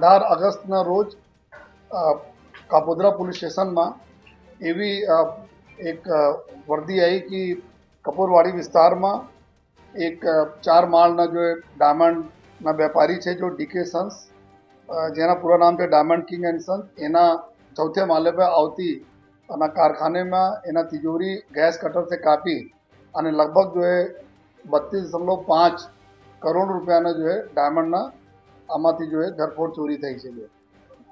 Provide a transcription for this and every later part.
અઢાર ઓગસ્ટના રોજ કાપોદ્રા પોલીસ સ્ટેશનમાં એવી એક વર્દી આવી કે કપૂરવાડી વિસ્તારમાં એક ચાર માળના જો ડાયમંડના વેપારી છે જો ડીકે સન્સ જેના પૂરા નામ છે ડાયમંડ કિંગ એન્ડ સન્સ એના ચૌથે માલે પર આવતી અને કારખાનેમાં એના તિજોરી ગેસ કટરથી કાપી અને લગભગ જો એ બત્રીસ દશમલવ પાંચ કરોડ રૂપિયાના જો એ ડાયમંડના આમાંથી જો એ ઘરફોડ ચોરી થઈ છે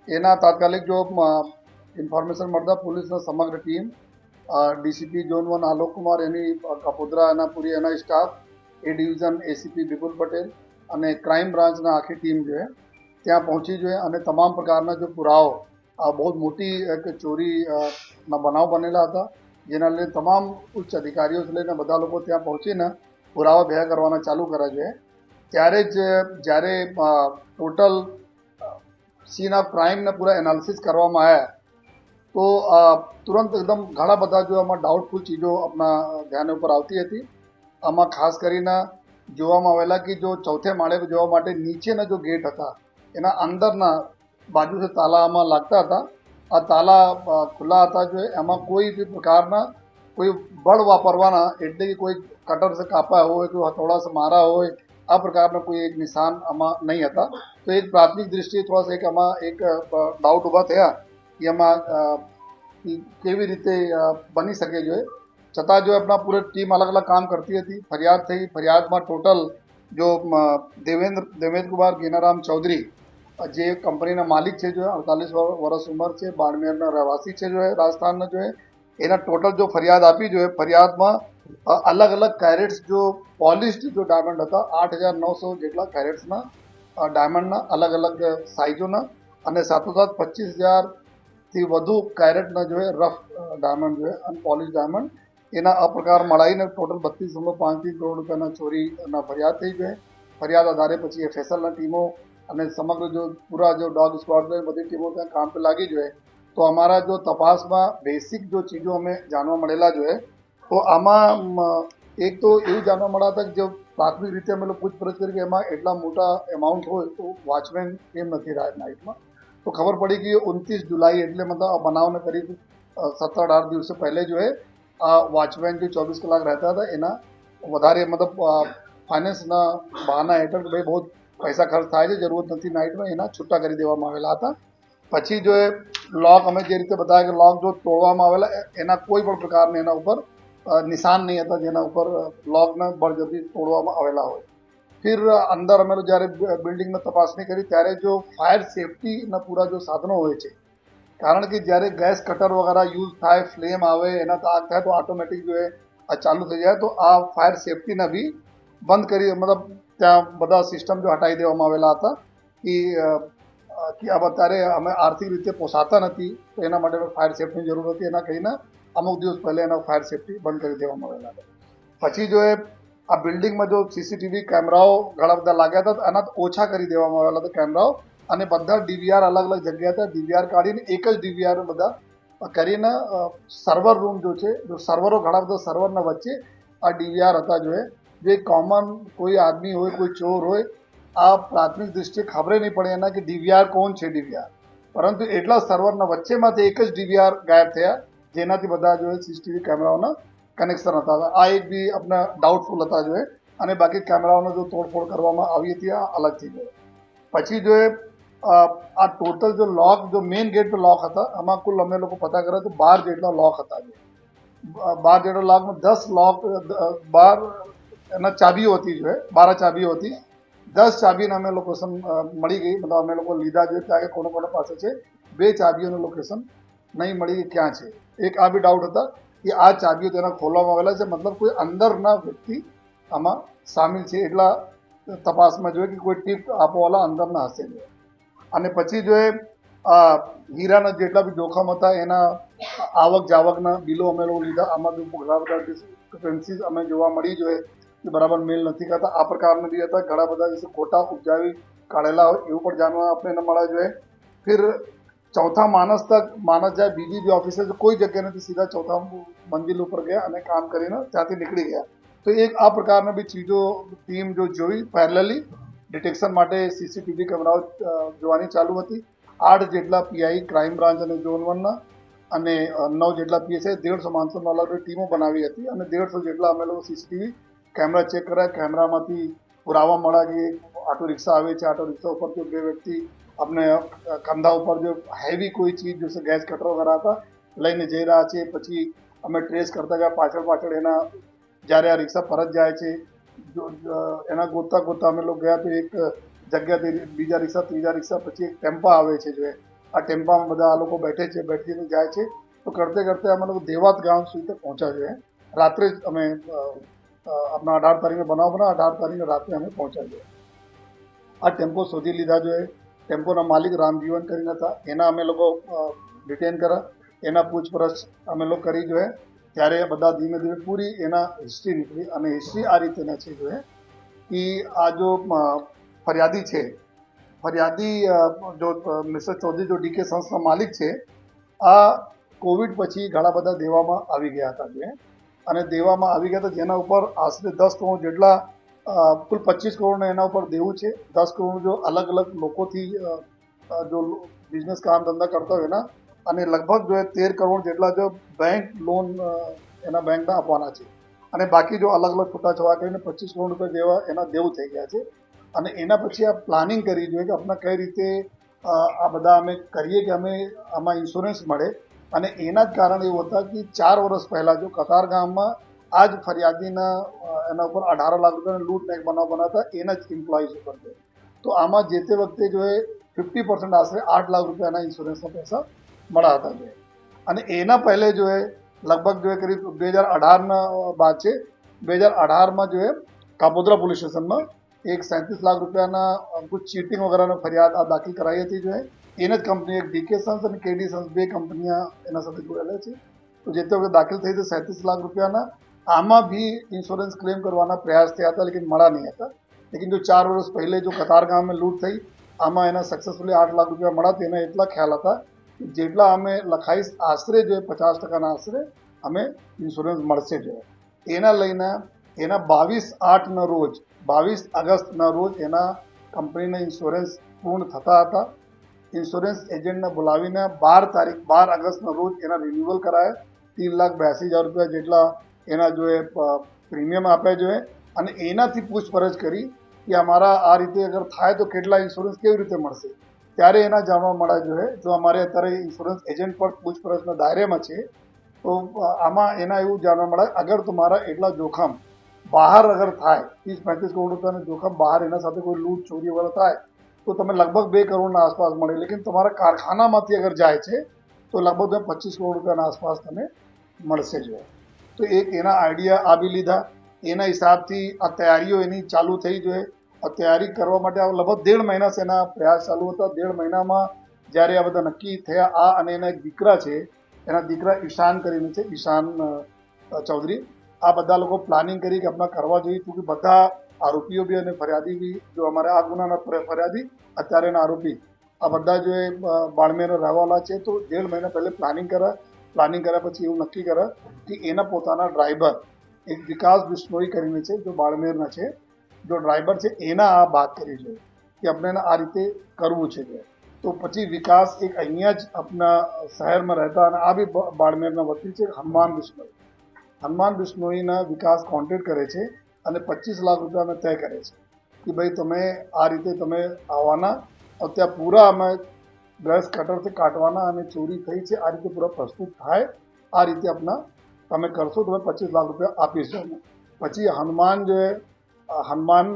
એના તાત્કાલિક જો ઇન્ફોર્મેશન મળતા પોલીસના સમગ્ર team DCP zone one Alok Kumar એની કપોદરા એના પૂરી એના staff, A division ACP Vipul Patel અને ક્રાઇમ બ્રાન્ચના આખી ટીમ જોઈએ ત્યાં પહોંચી જોઈએ અને તમામ પ્રકારના જો પુરાવો આ બહુ મોટી એક ચોરીના બનાવ બનેલા હતા, જેના લીધે તમામ ઉચ્ચ અધિકારીઓથી લઈને બધા લોકો ત્યાં પહોંચીને પુરાવા ભેગા કરવાના ચાલુ કર્યા છે. ત્યારે જ, જ્યારે ટોટલ સીન ક્રાઇમને પૂરા એનાલિસિસ કરવામાં આવ્યા તો તુરંત એકદમ ઘણા બધા જો આમાં ડાઉટફુલ ચીજો આપણા ધ્યાન ઉપર આવતી હતી. આમાં ખાસ કરીને જોવામાં આવેલા કે જો ચોથે માળે જવા માટે નીચેના જો ગેટ હતા, એના અંદરના બાજુથી તાલા આમાં લાગતા હતા. આ તાલા ખુલ્લા હતા જો, એમાં કોઈ બી પ્રકારના કોઈ બળ વાપરવાના, એટલે કે કોઈ કટર સે કાપા હોય, કોઈ હથોડા સે મારા હોય આ પ્રકારના કોઈ એક નિશાન આમાં નહીં હતા તો એક પ્રાથમિક દૃષ્ટિએ થોડા એક આમાં એક ડાઉટ ઊભા થયા કે એમાં અ, કે કેવી રીતે અ, બની શકે જોઈએ છતાં જો આપણા પૂરી ટીમ અલગ અલગ કામ કરતી હતી ફરિયાદ થઈ ફરિયાદમાં ટોટલ જો અ, દેવેન્દ્ર દેવેન્દ્ર કુમાર ગેનારામ ચૌધરી અ, જે કંપનીના માલિક છે જો અડતાલીસ વર્ષ ઉંમર છે બાડમેરના રહેવાસી છે જો એ રાજસ્થાનના જો એ એના ટોટલ જો ફરિયાદ આપી જોઈએ ફરિયાદમાં અ, અલગ અલગ કેરેટ્સ જો પોલિશ્ડ જો ડાયમંડ હતા, આઠ હજાર નવસો જેટલા કેરેટ્સના ડાયમંડના અલગ અલગ સાઇઝોના અને સાથોસાથ પચીસ હજારથી વધુ કેરેટના જોઈએ રફ ડાયમંડ જોઈએ અને પોલિશ ડાયમંડ એના આ પ્રકાર મળાઈને ટોટલ બત્રીસ દશમલવ પાંચથી કરોડ રૂપિયાના ચોરીના ફરિયાદ થઈ ગઈ ફરિયાદ આધારે પછી એફએસએલના ટીમો અને સમગ્ર જો પૂરા જો ડોગ સ્ક્વોડ બધી ટીમો ત્યાં કામ પર લાગી જોઈએ તો અમારા જો તપાસમાં બેસિક જો ચીજો અમે જાણવા મળેલા જોઈએ તો આમાં મ, એક તો એવું જાણવા મળ્યા હતા કે જો પ્રાથમિક રીતે અમે લોકો પૂછપરછ કરી કે એમાં એટલા મોટા એમાઉન્ટ હોય તો વોચમેન કેમ નથી રહ્યા નાઇટમાં તો ખબર પડી કે ઉનત્રીસ જુલાઈ એટલે મતલબ આ બનાવને કરીબ સત્તર અઢાર દિવસે પહેલે જો એ આ વોચમેન જે ચોવીસ કલાક રહેતા હતા એના વધારે મતલબ ફાઇનાન્સના બહાના હેઠળ કે ભાઈ બહુ પૈસા ખર્ચ થાય છે જરૂરત નથી નાઇટમાં એના છૂટા કરી દેવામાં આવેલા હતા પછી જો એ લોક અમે જે રીતે બતાવ્યા કે લોક જો તોડવામાં આવેલા એ- એના કોઈ પણ પ્રકારના એના ઉપર અ, નિશાન નહીં હતા જેના ઉપર લોકને બળજબરી તોડવામાં આવેલા હોય. ફિર અંદર અમે જ્યારે બિલ્ડિંગમાં તપાસણી કરી, ત્યારે જો ફાયર સેફટીના પૂરા જો સાધનો હોય છે, કારણ કે જ્યારે ગેસ કટર વગેરે યુઝ થાય, ફ્લેમ આવે, એના આગ થાય તો ઓટોમેટિક જો એ ચાલુ થઈ જાય, તો આ ફાયર સેફટીના બી બંધ કરી, મતલબ ત્યાં બધા સિસ્ટમ જો હટાવી દેવામાં આવેલા હતા કે અત્યારે અમે આર્થિક રીતે પોસાતા નથી, તો એના માટે ફાયર સેફટીની જરૂર હતી, એના કહીને અમુક દિવસ પહેલાં એના ફાયર સેફટી બંધ કરી દેવામાં આવેલા હતા. પછી જો એ આ બિલ્ડિંગમાં જો સીસીટીવી કેમેરાઓ ઘણા બધા લાગ્યા હતા એના ઓછા કરી દેવામાં આવેલા હતા કેમેરાઓ. અને બધા ડીવીઆર અલગ અલગ જગ્યા હતા. ડીવીઆર કાઢીને એક જ ડીવીઆર બધા કરીને સર્વર રૂમ જો છે, જો સર્વરો ઘણા બધા સર્વરના વચ્ચે આ ડીવીઆર હતા જો જે કોમન કોઈ આદમી હોય, કોઈ ચોર હોય, આ પ્રાથમિક દૃષ્ટિએ ખબરે નહીં પડે એના કે ડીવીઆર કોણ છે ડીવીઆર પરંતુ એટલા સર્વરના વચ્ચેમાંથી એક જ ડીવીઆર ગાયબ થયા. જેનાથી બધા જો સીસીટીવી કેમેરાઓના કનેક્શન હતા. આ એક બી આપણા ડાઉટફુલ હતા જો અને બાકી કેમેરાઓનો જો તોડફોડ કરવામાં આવી હતી, આ અલગ થઈ ગયો. પછી જો આ ટોટલ જો લોક જો મેઇન ગેટ લોક હતા, આમાં કુલ અમે લોકો પતા કર્યા તો બાર જેટલા લોક હતા બાર જેટલા લોકમાં દસ લોક બાર એના ચાબીઓ હતી જો એ બાર ચાબીઓ હતી. દસ ચાબીને અમે લોકેશન મળી ગઈ. મતલબ અમે લોકો લીધા જોઈએ ત્યાં કે કોનો કોને પાસે છે, બે ચાબીઓનું લોકેશન નહીં મળી ગઈ, ક્યાં છે. એક આ બી ડાઉટ હતા કે આ ચાબીઓ તેના ખોલવામાં આવેલા છે. મતલબ કોઈ અંદરના વ્યક્તિ આમાં સામેલ છે એટલા તપાસમાં જોઈએ કે કોઈ ટીપ આપવાવાળા અંદરના હશે. અને પછી જો એ હીરાના જેટલા બી જોખમ હતા, એના આવક જાવકના બિલો અમે લોકો લીધા. આમાં બી ઘણા બધા ડિસ્ક્રિપન્સીસ અમે જોવા મળી જોઈએ. કે બરાબર મેલ નથી કરતા આ પ્રકારના બી હતા. ઘણા બધા જે ખોટા ઉપજાવી કાઢેલા હોય એવું પણ જાણવા આપણે ન મળવા જોઈએ. ફિર ચોથા માણસ તક, માણસ જાય બીજી બી ઓફિસે કોઈ જગ્યા નથી, સીધા ચોથા મંજિલ ઉપર ગયા અને કામ કરીને ત્યાંથી નીકળી ગયા. તો એક આ પ્રકારની બી ચીજો, ટીમ જો જોઈ પેરેલલી ડિટેક્શન માટે સીસીટીવી કેમેરાઓ જોવાની ચાલુ હતી. આઠ જેટલા પીઆઈ ક્રાઇમ બ્રાન્ચ અને ઝોન વનના અને નવ જેટલા પીએસઆઈ દેડસો માણસો અલગ ટીમો બનાવી હતી અને દેડસો જેટલા અમે લોકો સીસીટીવી કેમેરા ચેક કર્યા. કેમેરામાંથી પુરાવા મળ્યા કે આટો રિક્ષા આવે છે, આટો રિક્ષા ઉપર બે વ્યક્તિ આપણે કંધા ઉપર જો હેવી કોઈ ચીજ જોશે ગેસ કટરો કરાતા લઈને જઈ રહ્યા છે પછી અમે ટ્રેસ કરતા ગયા, પાછળ પાછળ એના, જ્યારે આ રિક્ષા પરત જાય છે એના ગોતતા ગોતતા અમે લોકો ગયા તો એક જગ્યાથી બીજા રિક્ષા, ત્રીજા રિક્ષા પછી એક ટેમ્પા આવે છે જો. આ ટેમ્પામાં બધા આ લોકો બેઠે છે બેઠીને જાય છે. તો કરતે કરતે અમે લોકો દેવાત ગામ સુધી પહોંચ્યા છે રાત્રે જ અમે આપણા અઢાર તારીખે બનાવ બના અઢાર તારીખે રાત્રે અમે પહોંચ્યા છે આ ટેમ્પો શોધી લીધા જોઈએ ટેમ્પોના માલિક રામજીવન કરીને હતા. એના અમે લોકો ડિટેન કર્યા. એના પૂછપરછ અમે લોકો કરી જોઈએ. ત્યારે બધા ધીમે ધીમે પૂરી એના હિસ્ટ્રી નીકળી અને હિસ્ટ્રી આ રીતેના છે જોઈએ. કે આ જો ફરિયાદી છે, ફરિયાદી જો મિસ્ટર ચૌધરી જો ડીકે સંસ્થા માલિક છે, આ કોવિડ પછી ઘણા બધા દેવામાં આવી ગયા હતા. જે, અને દેવામાં આવી ગયા હતા જેના ઉપર આશરે દસ કરોડ જેટલા કુલ પચીસ કરોડને એના ઉપર દેવું છે. દસ કરોડ જો અલગ અલગ લોકોથી જો બિઝનેસ કામ ધંધા કરતા હોય એના, અને લગભગ જો તેર કરોડ જેટલા જો બેંક લોન એના બેંકના આપવાના છે. અને બાકી જો અલગ અલગ છૂટાછવા કરીને પચીસ કરોડ રૂપિયા જેવા એના દેવું થઈ ગયા છે. અને એના પછી આ પ્લાનિંગ કરવી જોઈએ કે આપણે કઈ રીતે આ બધા અમે કરીએ કે અમે આમાં ઇન્સ્યોરન્સ મળે. અને એના જ કારણે એવું હતા કે ચાર વર્ષ પહેલાં જો કતાર ગામમાં આ જ ફરિયાદીના એના ઉપર અઢાર લાખ રૂપિયાનો લૂટ એક બનાવ બનાવતા એના જ એમ્પ્લોઈઝ ઉપર છે તો આમાં જે તે વખતે જો એ ફિફ્ટી પર્સન્ટ આશરે આઠ લાખ રૂપિયાના ઇન્સ્યોરન્સના પૈસા મળ્યા હતા જે. અને એના પહેલે જો એ લગભગ જો એ કરીબ બે હજાર અઢારના બાદ છે, બે હજાર અઢારમાં જો એ કાપોદ્રા પોલીસ સ્ટેશનમાં એક સેંત્રીસ લાખ રૂપિયાના કુછ ચીટિંગ વગેરેનો ફરિયાદ આ દાખલ કરાઈ હતી જો એને જ કંપની એક ડીકે સન્સ અને કેડી સન્સ બે કંપનીઓ એના સાથે જોડાયેલા છે. તો જે તે વખતે દાખલ થઈ હતી સેંત્રીસ લાખ રૂપિયાના આમાં બી ઇન્સ્યોરન્સ ક્લેમ કરવાના પ્રયાસ થયા હતા લેકિન મળ્યા નહીં હતા લેકિન જો ચાર વર્ષ પહેલે જો કતાર ગામે લૂંટ થઈ આમાં એના સક્સેસફુલી આઠ લાખ રૂપિયા મળ્યા તેના એટલા ખ્યાલ હતા કે જેટલા અમે લખાઈશ આશરે જો પચાસ ટકાના આશરે અમે ઇન્સ્યોરન્સ મળશે જો એના લઈને એના બાવીસ આઠના રોજ બાવીસ ઓગસ્ટના રોજ એના કંપનીના ઇન્સ્યોરન્સ પૂર્ણ થતા હતા ઇન્સ્યોરન્સ એજન્ટને બોલાવીને બાર તારીખ બાર ઓગસ્ટના રોજ એના રિન્યુઅલ કરાયા तीन लाख બ્યાસી હજાર રૂપિયા જેટલા એના જોએ પ્રીમિયમ આપે જોઈએ અને એનાથી પૂછપરછ કરી કે અમારા આ રીતે અગર થાય તો કેટલા ઇન્સ્યોરન્સ કેવી રીતે મળશે. ત્યારે એના જાણવા મળ્યા જોઈએ જો અમારે અત્યારે ઇન્સ્યોરન્સ એજન્ટ પણ પૂછપરછના દાયરામાં છે, તો આમાં એના એવું જાણવા મળે અગર તમારા એટલા જોખમ બહાર અગર થાય, ત્રીસ પાંત્રીસ કરોડ રૂપિયાનું જોખમ બહાર એના સાથે કોઈ લૂંટ ચોરી વગેરે થાય, તો તમે લગભગ બે કરોડના આસપાસ મળે. લેકિન તમારા કારખાનામાંથી અગર જાય છે, તો લગભગ તમે પચીસ કરોડ રૂપિયાના આસપાસ તમે મળશે જ તો એક એના આઈડિયા આવી લીધા. એના હિસાબથી આ તૈયારીઓ એની ચાલુ થઈ જોઈએ આ તૈયારી કરવા માટે આ લગભગ દેઢ મહિના એના પ્રયાસ ચાલુ હતા. દેઢ મહિનામાં જ્યારે આ બધા નક્કી થયા આ અને એના એક દીકરા છે એના દીકરા ઈશાન કરીને છે ઈશાન ચૌધરી. આ બધા લોકો પ્લાનિંગ કરી કે આપણા કરવા જોઈએ તો કે બધા આરોપીઓ બી અને ફરિયાદી બી જો અમારા આ ગુનાના ફર- ફરિયાદી અત્યારેના આરોપી. આ બધા જો એ અ, બાળમેરના રહેવાવાળા છે તો દેઢ મહિના પહેલે પ્લાનિંગ કર્યા. પ્લાનિંગ કર્યા પછી એવું નક્કી કર્યા કે એના પોતાના ડ્રાઈવર એક વિકાસ બિશ્નોઈ કરીને છે, જો બાળમેરના છે, જો ડ્રાઈવર છે, એના આ વાત કરી છે કે આપણે આ રીતે કરવું છે. કે તો પછી વિકાસ એક અહીંયા જ આપણા શહેરમાં રહેતા અને આ બી બ- બાળમેરના વતી છે, હનુમાન બિશ્નોઈ હનુમાન બિશ્નોઈના વિકાસ કોન્ટેક્ટ કરે છે અને પચીસ લાખ રૂપિયા અમે તય કરે છે કે ભાઈ તમે આ રીતે તમે આવવાના. અત્યારે પૂરા અમે બ્રશ કટરથી કાટવાના અને ચોરી થઈ છે, આ રીતે પૂરા પ્રસ્તુત થાય, આ રીતે આપણા તમે કરશો તમે પચીસ લાખ રૂપિયા આપીશ પછી હનુમાન જે હનુમાન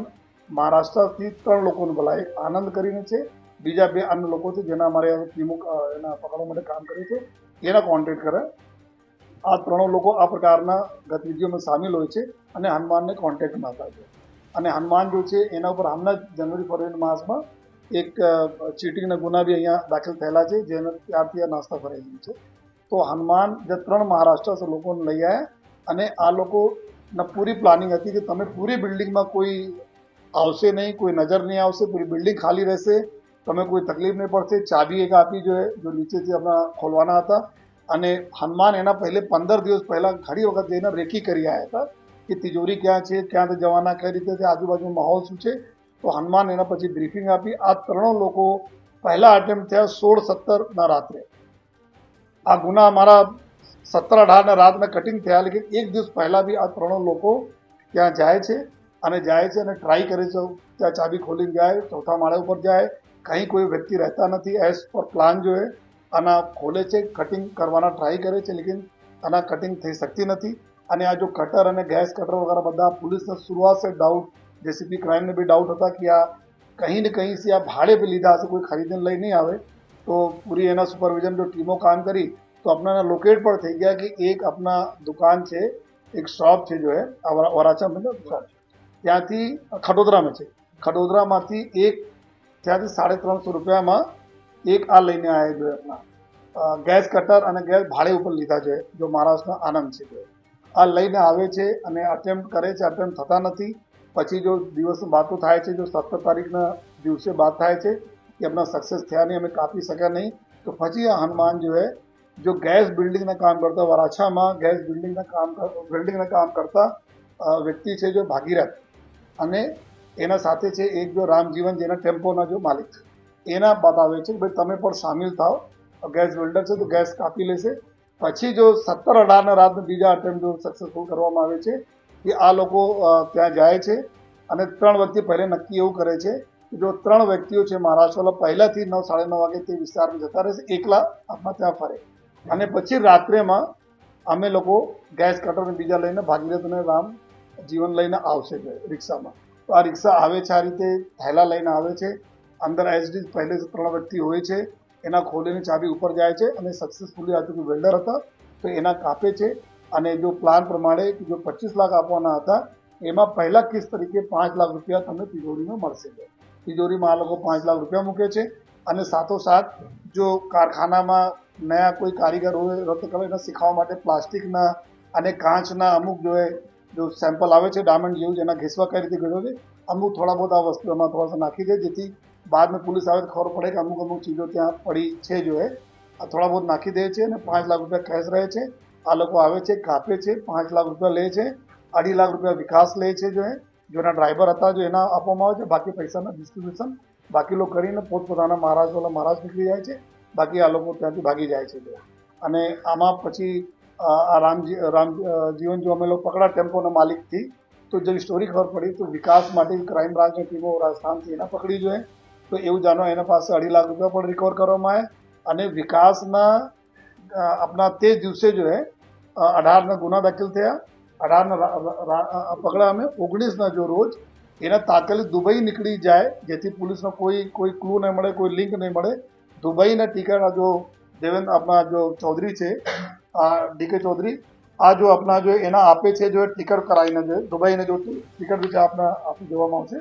મહારાષ્ટ્રથી ત્રણ લોકોને બોલાય આનંદ કરીને છે, બીજા બે અન્ય લોકો છે, જેના અમારે ટીમો એના પકડવા માટે કામ કરે છે, એના કોન્ટેક્ટ કરે. આ ત્રણો લોકો આ પ્રકારના ગતિવિધિઓમાં સામેલ હોય છે અને હનુમાનને કોન્ટેક્ટમાં થાય છે. અને હનુમાન જો છે, એના ઉપર હમણાં જ જનવરી ફેબ્રુઆરી માસમાં એક ચીટિંગના ગુના બી અહીંયા દાખલ થયેલા છે, જેને ત્યારથી આ નાસ્તા ફરાઈ ગયું છે. તો હનુમાન જે ત્રણ મહારાષ્ટ્ર લોકોને લઈ આવ્યા અને આ લોકોના પૂરી પ્લાનિંગ હતી કે તમે પૂરી બિલ્ડિંગમાં કોઈ આવશે નહીં, કોઈ નજર નહીં આવશે, પૂરી બિલ્ડિંગ ખાલી રહેશે, તમે કોઈ તકલીફ નહીં પડશે. ચાબી એક આપી જોઈએ, જો નીચેથી આપણા ખોલવાના હતા. અને હનુમાન એના પહેલે પંદર દિવસ પહેલાં ઘણી વખત જઈને રેકી કરી આવ્યા હતા કે તિજોરી ક્યાં છે, ક્યાં જવાના, કઈ રીતે છે આજુબાજુ માહોલ શું છે. તો હનુમાન એના પછી બ્રીફિંગ આપી. આ ત્રણો લોકો પહેલા અટેમ્પ થયા સોળ સત્તરના રાત્રે. આ ગુના અમારા સત્તર અઢારના રાતના કટિંગ થયા. લેકિન એક દિવસ પહેલાં બી આ ત્રણો લોકો ત્યાં જાય છે અને જાય છે અને ટ્રાય કરે છે. ત્યાં ચાબી ખોલીને જાય, ચોથા માળે ઉપર જાય. કંઈ કોઈ વ્યક્તિ રહેતા નથી. એઝ પર પ્લાન જોઈએ આના ખોલે છે કટિંગ કરવાના ટ્રાય કરે છે. લેકિન આના કટિંગ થઈ શકતી નથી. અને આ જો કટર અને ગેસ કટર વગેરે બધા પોલીસને શરૂઆત ડાઉટ જેસીપી ક્રાઇમને બી ડાઉટ હતા કે આ કહીં ને કહીં આ ભાડે પર લીધા હશે, કોઈ ખરીદીને લઈ નહીં આવે, તો પૂરી એના સુપરવિઝન જો ટીમો કામ કરી, તો આપણાના લોકેટ પણ થઈ ગયા કે એક આપણા દુકાન છે, એક શોપ છે જો એ વરાછા મતલબ શોપ ત્યાંથી ખડોદરામાં છે. ખડોદરામાંથી એક, ત્યાંથી સાડે ત્રણસો રૂપિયામાં એક આ લઈને આવ્યા જોઈએ આપણા. ગેસ કટર અને ગેસ ભાડે ઉપર લીધા છે, જો મહારાષ્ટ્રના આનંદ છે આ લઈને આવે છે અને અટેમ્પ્ટ કરે છે અટેમ્પ્ટ થતા નથી. પછી જો દિવસ બાતો થાય છે જો સત્તર તારીખના દિવસે બાત થાય છે કે એમના સક્સેસ થયા નહીં અમે કાપી શક્યા નહીં તો પછી આ હનુમાન જો હે જો ગેસ બિલ્ડિંગના કામ કરતા વરાછામાં ગેસ બિલ્ડિંગના કામ કામ કરતા અ, વ્યક્તિ છે જો ભાગીરથ અને એના સાથે છે એક જો રામજીવન જેના ટેમ્પોના જો માલિક એના બતાવે છે કે ભાઈ તમે પણ સામેલ થાઓ. ગેસ બિલ્ડર છે તો ગેસ કાપી લેશે. પછી જો સત્તર અઢારના રાતના બીજા અટેમ્પ જો સક્સેસફુલ કરવામાં આવે છે કે આ લોકો ત્યાં જાય છે અને ત્રણ વ્યક્તિ પહેલે નક્કી એવું કરે છે કે જો ત્રણ વ્યક્તિઓ છે મહારાષ્ટ્રવાળા પહેલાથી નવ, સાડા નવ વાગે તે વિસ્તારમાં જતા રહેશે, એકલા આપણા ત્યાં ફરે. અને પછી રાત્રેમાં અમે લોકો ગેસ કટર અને બીજા લઈને ભાગીરથ રામ જીવન લઈને આવશે રિક્ષામાં. તો આ રિક્ષા આવે છે, આ રીતે થેલા લઈને આવે છે. અંદર એસડી પહેલેથી ત્રણ વ્યક્તિ હોય છે, એના ખોલીને ચાબી ઉપર જાય છે અને સક્સેસફુલી આ વેલ્ડર હતા, તો એના કાપે છે. અને જો પ્લાન પ્રમાણે જો પચીસ લાખ આપવાના હતા, એમાં પહેલા કિસ્ત તરીકે પાંચ લાખ રૂપિયા તમને તિજોરીમાં મળશે. તિજોરીમાં આ લોકો પાંચ લાખ રૂપિયા મૂકે છે અને સાથોસાથ જો કારખાનામાં નયા કોઈ કારીગર હોય કરે એને શીખવા માટે પ્લાસ્ટિકના અને કાચના અમુક જો એ જો સેમ્પલ આવે છે ડાયમંડ જેવું જેના ઘેસવા કઈ રીતે ગયો છે, અમુક થોડા બહુ આ વસ્તુ એમાં થોડા નાખી દે, જેથી બાદમાં પોલીસ આવે ખબર પડે કે અમુક અમુક ચીજો ત્યાં પડી છે જો એ. થોડા બહુ નાખી દે છે અને પાંચ લાખ રૂપિયા કેશ રહે છે. આ લોકો આવે છે, કાપે છે, પાંચ લાખ રૂપિયા લે છે, અઢી લાખ રૂપિયા વિકાસ લે છે જો જેના ડ્રાઈવર હતા જો એના આપવામાં આવે છે, બાકી પૈસાના ડિસ્ટ્રીબ્યુશન બાકી લોકો કરીને પોતપોતાના મહારાજવાળા મહારાજ નીકળી જાય છે, બાકી આ લોકો ત્યાંથી ભાગી જાય છે જો. અને આમાં પછી આ રામજી રામ જીવન જો અમે લોકો પકડા ટેમ્પોના માલિકથી, તો જે સ્ટોરી ખબર પડી, તો વિકાસ માટે ક્રાઇમ બ્રાન્ચની ટીમો રાજસ્થાનથી એના પકડી જોઈએ તો એવું જાણવા એના પાસે અઢી લાખ રૂપિયા પણ રિકવર કરવામાં આવે અને વિકાસના આપણા તે દિવસે હે અ, અઢારના ગુના દાખલ થયા અઢારના પકડા અમે ઓગણીસના જો રોજ એના તાત્કાલિક દુબઈ નીકળી જાય જેથી પોલીસનો કોઈ કોઈ ક્લુ નહીં મળે કોઈ લિંક નહીં મળે દુબઈના ટીકાના જો દેવેન્દ્ર આપણા જો ચૌધરી છે આ ડીકે ચૌધરી આ જો આપણા જો એના આપે છે જો ટિકિટ કરાવીને જો દુબઈને જો ટિકિટ બી આપણે આપી દેવામાં આવશે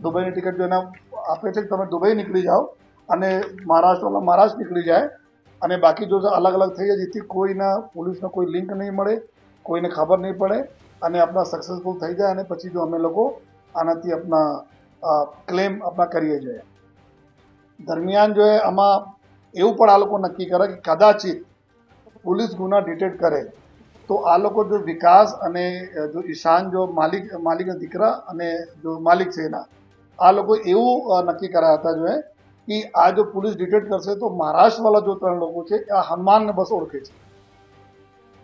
દુબઈની ટિકિટ જો એના આપે છે તમે દુબઈ નીકળી જાઓ અને મહારાષ્ટ્રમાં મહારાષ્ટ્ર નીકળી જાય અને બાકી જો અલગ અલગ થઈ જાય, જેથી કોઈના પોલીસનો કોઈ લિંક નહીં મળે, કોઈને ખબર નહીં પડે અને આપણા સક્સેસફુલ થઈ જાય અને પછી જો અમે લોકો આનાથી આપણા ક્લેમ આપણા કરીએ જોઈએ દરમિયાન જો આમાં એવું પણ આ લોકો નક્કી કરે કે કદાચિત પોલીસ ગુના ડિટેક્ટ કરે, તો આ લોકો જો વિકાસ અને જો ઈશાન જો માલિક, માલિકના દીકરા અને જો માલિક છે એના, આ લોકો એવું નક્કી કરાયા હતા જો કે આ જો પોલીસ ડિટેક્ટ કરશે તો મહારાષ્ટ્રવાળા જો ત્રણ લોકો છે આ હનુમાનને બસ ઓળખે છે.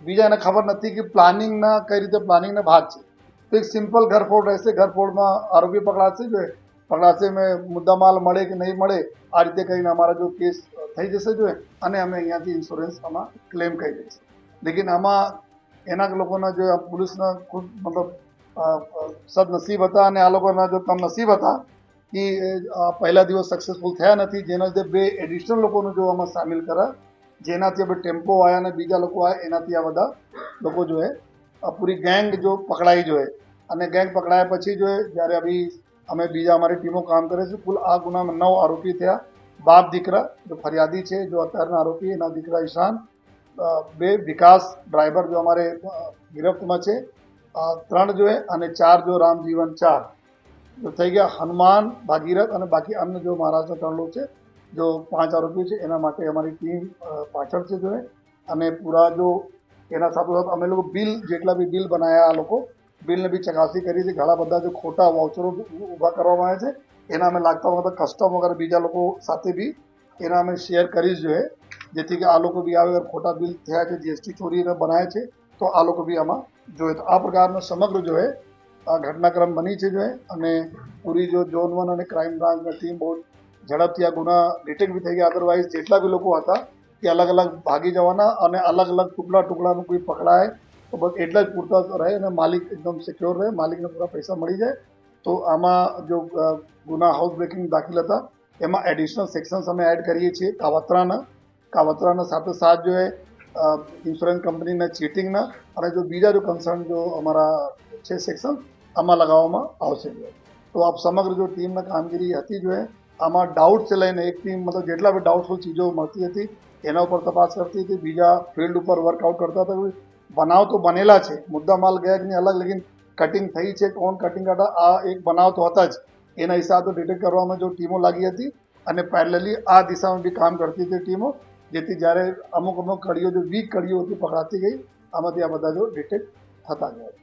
બીજા એને ખબર નથી કે પ્લાનિંગના કઈ રીતે પ્લાનિંગના ભાગ છે. તો એક સિમ્પલ ઘરફોડ રહેશે, ઘરફોડમાં આરોપી પકડાશે જો પકડાશે મેં મુદ્દામાલ મળે કે નહીં મળે, આ રીતે કરીને અમારા જો કેસ થઈ જશે જો અને અમે અહીંયાથી ઇન્સ્યોરન્સ આમાં ક્લેમ કરી દઈશું. લેકિન આમાં એના લોકોના જો પોલીસના ખુદ મતલબ સદનસીબ હતા અને આ લોકોના જો કમનસીબ હતા એ, પહેલા દિવસ સક્સેસફુલ થયા નથી જેના લીધે બે એડિશનલ લોકોનું જો આમાં સામેલ કર્યા જેનાથી હવે ટેમ્પો આવ્યા અને બીજા લોકો આવ્યા એનાથી આ બધા લોકો જો એ આ પૂરી ગેંગ જો પકડાઈ જોઈએ અને ગેંગ પકડાયા પછી જો જ્યારે અભી અમે બીજા અમારી ટીમો કામ કરે છે કુલ આ ગુનામાં નવ આરોપી થયા. બાપ દીકરા જો ફરિયાદી છે જો અત્યારના આરોપી એના દીકરા ઈશાન બે વિકાસ ડ્રાઈવર જો અમારે ગિરફ્તમાં છે. ત્રણ જોએ અને ચાર જો રામજીવન ચાર. થઈ ગયા હનુમાન, ભાગીરથ અને બાકી અન્ય જો મહારાષ્ટ્ર ત્રણ છે, જો પાંચ આરોપી છે, એના માટે અમારી ટીમ પાછળ છે જોઈએ અને પૂરા જો એના સાથોસાથ અમે લોકો બિલ જેટલા બી બિલ બનાવ્યા આ લોકો, બિલને બી ચકાસણી કરી છે. ઘણા બધા જો ખોટા વાઉચરો ઊભા કરવામાં આવ્યા છે, એના અમે લાગતા વખતે કસ્ટમ વગર બીજા લોકો સાથે બી એના અમે શેર કરી જોઈએ જેથી કે આ લોકો બી આવે, ખોટા બિલ થયા છે, જીએસટી ચોરીને બનાવે છે, તો આ લોકો બી આમાં જોઈએ તો આ પ્રકારનો સમગ્ર જો હે આ ઘટનાક્રમ બની છે જો અને પૂરી જો ઝોન વન અને ક્રાઇમ બ્રાન્ચની ટીમ બહુ ઝડપથી આ ગુના ડિટેક્ટ બી થઈ ગયા. અદરવાઇઝ જેટલા બી લોકો હતા તે અલગ અલગ ભાગી જવાના અને અલગ અલગ ટુકડા ટુકડાનું કોઈ પકડાય તો બસ એટલા જ પૂરતા રહે અને માલિક એકદમ સિક્યોર રહે, માલિકને પૂરા પૈસા મળી જાય. તો આમાં જો ગુના હાઉસ બ્રેકિંગ દાખલ હતા, એમાં એડિશનલ સેક્શન્સ અમે એડ કરીએ છીએ. કાવતરાના કાવતરાના સાથે સાથ જો એ ઇન્સ્યોરન્સ કંપનીના ચીટિંગના અને જો બીજા જો કન્સર્ન જો અમારા છે સેક્શન આમાં લગાવવામાં આવશે. તો આપ સમગ્ર જો ટીમના કામગીરી હતી જો આમાં ડાઉટથી લઈને એક ટીમ મતલબ જેટલા બી ડાઉટફુલ ચીજો મળતી હતી, એના ઉપર તપાસ કરતી હતી, બીજા ફિલ્ડ ઉપર વર્કઆઉટ કરતા હતા. બનાવ તો બનેલા છે. મુદ્દા માલ ગયા કે અલગ, લેકિન કટિંગ થઈ છે. કોણ કટિંગ કરતા? આ એક બનાવ તો હતા જ. એના હિસાબે ડિટેક્ટ કરવામાં જો ટીમો લાગી હતી અને પેરેલલી આ દિશામાં બી કામ કરતી હતી ટીમો જેથી જ્યારે અમુક અમુક કડીઓ, જો વીક કડીઓ હતી, પકડાતી ગઈ, આમાંથી આ બધા જો ડિટેક્ટ થતા ગયા